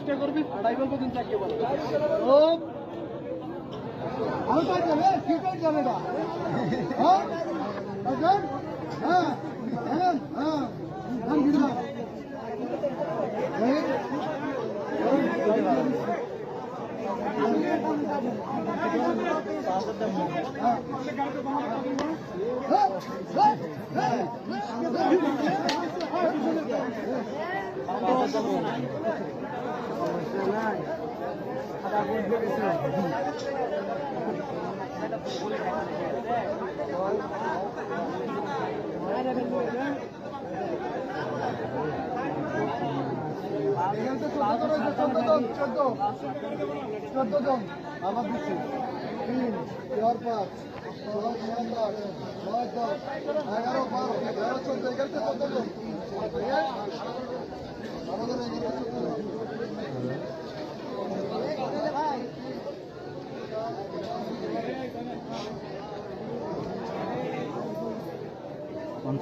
চেষ্টা করবি বলব কিন্তু চাকরি বলো। আউটার যাবে সিটার যাবে না হ্যাঁ হ্যাঁ হ্যাঁ। হ্যাঁ ধান দিলাম চোদ্দ জন। আমার দিচ্ছি তিন চার পাঁচ ছয় দশ এগারো বারো তেরো চোদ্দ চোদ্দ জন one